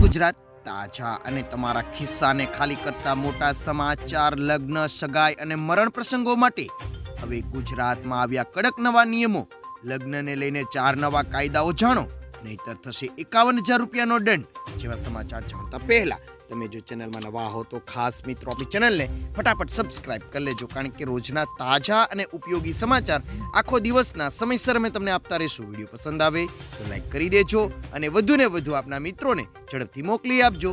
ગુજરાત તાજા અને તમારા ખિસ્સાને ખાલી કરતા મોટા સમાચાર, લગ્ન, સગાઈ અને મરણ પ્રસંગો માટે હવે ગુજરાતમાં આવ્યા કડક નવા નિયમો. લગ્નને લઈને ચાર નવા કાયદાઓ જાણો, નહીતર થશે એકાવન હજાર રૂપિયાનો દંડ, જેવા સમાચાર જાણતા પહેલા તમે જો ચેનલમાં નવા હો તો ખાસ મિત્રો આપણી ચેનલને ફટાફટ સબસ્ક્રાઇબ કરી લેજો, કારણ કે રોજના તાજા અને ઉપયોગી સમાચાર આખો દિવસના સમયસર અમે તમને આપતા રહીશું. વીડિયો પસંદ આવે તો લાઈક કરી દેજો અને વધુને વધુ આપના મિત્રોને ઝડપથી મોકલી આપજો.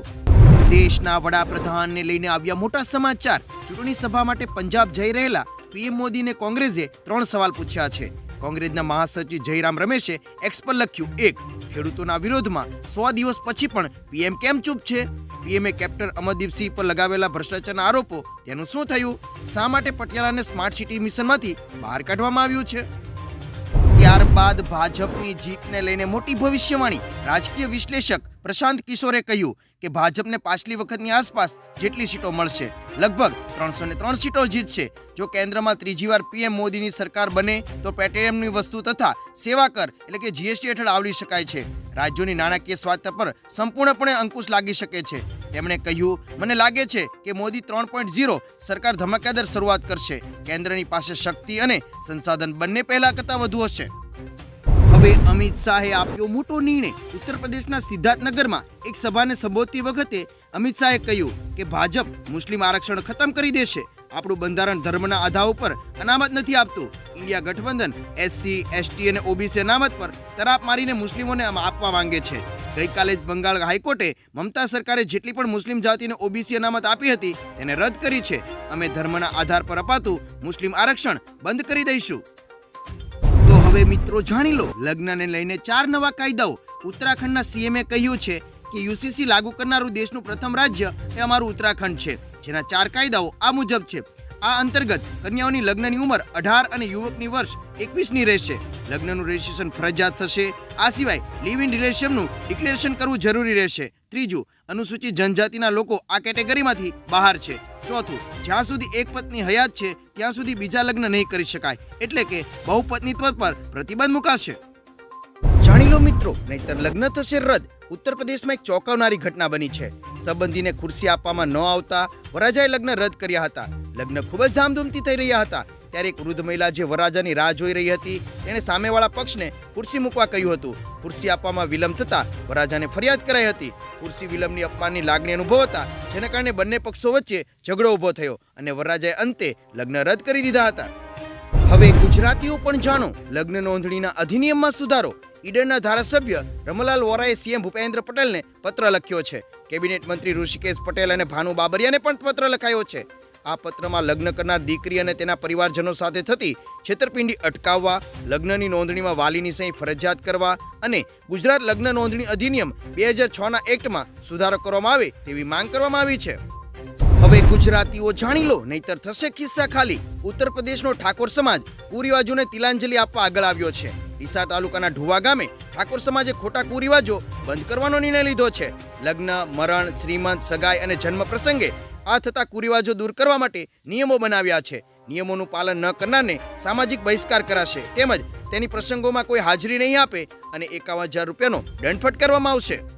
દેશના વડાપ્રધાનને લઈને આવ્યા મોટા સમાચાર. ચૂંટણી સભા માટે પંજાબ જઈ રહેલા પીએમ મોદીને કોંગ્રેસે ત્રણ સવાલ પૂછ્યા છે. કોંગ્રેસના મહાસચિવ જયરામ રમેશે એક્સ પર લખ્યું, એક, ખેડૂતોના વિરોધમાં સો દિવસ પછી પણ પીએમ કેમ ચૂપ છે? પીએમએ કેપ્ટન અમરદીપસિંહ પર લગાવેલા ભ્રષ્ટાચારના આરોપો, તેનું શું થયું? શા માટે પટિયાલાને સ્માર્ટ સિટી મિશનમાંથી બહાર કાઢવામાં આવ્યું છે? ત્યારબાદ ભાજપની જીતને લઈને મોટી ભવિષ્યવાણી. રાજકીય વિશ્લેષક પ્રશાંત કિશોરે કહ્યું કે ભાજપને પાછલી વખતની આસપાસ જેટલી સીટો મળશે, લગભગ ત્રણસો ને ત્રણ સીટો જીતશે. જો કેન્દ્રમાં ત્રીજી વાર પીએમ મોદીની સરકાર બને, તો પેટ્રોલિયમની વસ્તુ તથા સેવા કર એટલે કે જીએસટી હેઠળ આવરી શકાય છે. રાજ્યોની નાણાકીય સ્વાસ્થ્ય પર સંપૂર્ણપણે અંકુશ લાગી શકે છે. તેમણે કહ્યું, મને લાગે છે કે મોદી ત્રણ પોઈન્ટ ઝીરો સરકાર ધમાકેદાર શરૂઆત કરશે. કેન્દ્રની પાસે શક્તિ અને સંસાધન બંને પહેલા કરતાં વધુ હશે. હવે અમિત શાહે આપ્યો મોટો નિર્ણય. ઉત્તર પ્રદેશના સિદ્ધાર્થનગરમાં એક સભાને સંબોધતી વખતે અમિત શાહે કહ્યું કે ભાજપ મુસ્લિમ આરક્ષણ ખતમ કરી દેશે. આપણું બંધારણ ધર્મના આધાર ઉપર અનામત નથી આપતું. ઇન્ડિયા ગઠબંધન એસસી, એસટી અને ઓબીસી અનામત પર તરાપ મારીને મુસ્લિમોને આપવા માંગે છે. ગઈકાલે જ બંગાળ હાઈકોર્ટે મમતા સરકારે જેટલી પણ મુસ્લિમ જાતિને ઓબીસી અનામત આપી હતી, તેને રદ કરી છે. અમે ધર્મના આધાર પર અપાતું મુસ્લિમ આરક્ષણ બંધ કરી દઈશું. હવે મિત્રો જાણી લો, લગ્નને લઈને ચાર નવા કાયદાઓ. ઉત્તરાખંડના સીએમએ કહ્યું છે કે યુસીસી લાગુ કરનારું દેશનું પ્રથમ રાજ્ય એ અમારું ઉત્તરાખંડ છે. જેના ચાર કાયદાઓ આ મુજબ છે. આ અંતર્ગત કન્યાઓની લગ્નની ઉંમર અઢાર અને યુવકની વર્ષ એકવીસની રહેશે. લગ્નનું રજિસ્ટ્રેશન ફરજિયાત થશે. આ સિવાય લિવ ઇન રિલેશનનું ડિક્લેરેશન કરવું જરૂરી રહેશે. ત્રીજું, અનુસૂચિત જનજાતિના લોકો આ કેટેગરીમાંથી બહાર છે. ચોથું, જ્યાં સુધી એક પત્ની હયાત છે, ત્યાં સુધી બીજા લગ્ન નહીં કરી શકાય. એટલે કે બહુપત્નીત્વ પર પ્રતિબંધ મુકાશે. જાણી લો મિત્રો, નહીતર લગ્ન થશે રદ. ઉત્તર પ્રદેશમાં એક ચોંકાવનારી ઘટના બની છે. સંબંધીને ખુરશી આપવામાં ન આવતા વરાજાએ લગ્ન રદ કર્યા હતા. લગ્ન ખૂબ જ ધામધૂમથી થઈ રહ્યા હતા. ત્યારે એક વૃદ્ધ મહિલા જે વરરાજાની રાહ જોઈ રહી હતી, તેણે સામેવાળા પક્ષને ખુરશી મૂકવા કહ્યું હતું. ખુરશી આપવામાં વિલંબ થતા વરરાજાને ફરિયાદ કરાઈ હતી. ખુરશી વિલંબની અપમાનની લાગણી અનુભવતા જેના કારણે બંને પક્ષો વચ્ચે ઝઘડો ઊભો થયો અને વરરાજાએ અંતે લગ્ન રદ કરી દીધા હતા. હવે ગુજરાતીઓ પણ જાણો, લગ્ન નોંધણીના અધિનિયમમાં સુધારો. ઈડરના ધારાસભ્ય રમલાલ વોરાએ સીએમ ભૂપેન્દ્ર પટેલને પત્ર લખ્યો છે. કેબિનેટ મંત્રી ઋષિકેશ પટેલ અને ભાનુ બાબરિયાને પણ પત્ર લખાયો છે. આ પત્રમાં લગ્ન કરનાર દીકરી અને તેના પરિવારજનો સાથે થતી છેતરપિંડી અટકાવવા, લગ્નની નોંધણીમાં વાલીની સહી ફરજિયાત કરવા અને ગુજરાત લગ્ન નોંધણી અધિનિયમ બે હજાર છના એક્ટમાં સુધારો કરવામાં આવે તેવી માંગ કરવામાં આવી છે. હવે ગુજરાતીઓ જાણી લો, નહીતર થશે ખિસ્સા ખાલી. ઉત્તર પ્રદેશનો ઠાકોર સમાજ કુરિવાજોને તિલાંજલિ આપવા આગળ આવ્યો છે. ડીસા તાલુકાના ઢુવા ગામે ઠાકોર સમાજે ખોટા કુરિવાજો બંધ કરવાનો નિર્ણય લીધો છે. લગ્ન, મરણ, શ્રીમંત, સગાઈ અને જન્મ પ્રસંગે આ થતા કુરિવાજો દૂર કરવા માટે નિયમો બનાવ્યા છે. નિયમોનું પાલન ન કરનારને સામાજિક બહિષ્કાર કરાશે. તેમજ તેની પ્રસંગોમાં કોઈ હાજરી નહીં આપે અને એકાવન હજાર રૂપિયાનો દંડ ફટકારવામાં આવશે.